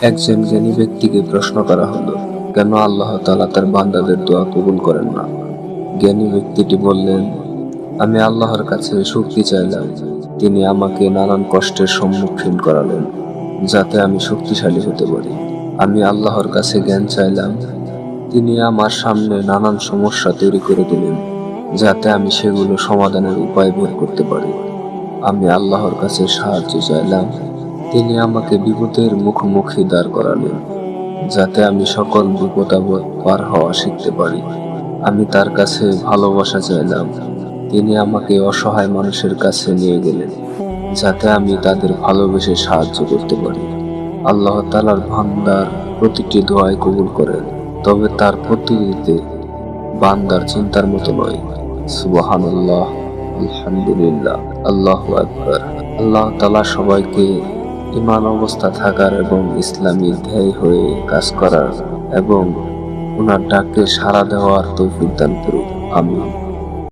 একজন জ্ঞানী ব্যক্তিকে প্রশ্ন করা হলো, কেন আল্লাহ তালা তার বান্দাদের দোয়া কবুল করেন না? জ্ঞানী ব্যক্তিটি বললেন, আমি আল্লাহর কাছে শক্তি চাইলাম। তিনি আমাকে নানান কষ্টের সম্মুখীন করালেন, যাতে আমি শক্তিশালী হতে পারি। আমি আল্লাহর কাছে জ্ঞান চাইলাম। তিনি আমার সামনে নানান সমস্যা তৈরি করে দিলেন, যাতে আমি সেগুলো সমাধানের উপায় বের করতে পারি। আমি আল্লাহর কাছে সাহায্য চাইলাম। তিনি আমাকে বিপদের মুখোমুখি দাঁড় করালেন, যাতে আমি সকল বিপদাবদ পার হওয়া শিখতে পারি। আমি তার কাছে ভালোবাসা চাইলাম। তিনি আমাকে অসহায় মানুষের কাছে নিয়ে গেলেন, যাতে আমি তাদের ভালোবেসে সাহায্য করতে পারি। আল্লাহ তালার ভান্দার প্রতিটি দোয়াই কবুল করেন, তবে তার প্রতিনিধিতে বান্দার চিন্তার মতো নয়। সুবহানাল্লাহ, আলহামদুলিল্লাহ, আল্লাহ আকবর। আল্লাহ তালা সবাইকে ইমান অবস্থা থাকার এবং ইসলামী ধ্যায় হয়ে কাজ করার এবং ওনার ডাকে সাড়া দেওয়ার তৌফিক দান করুন আমি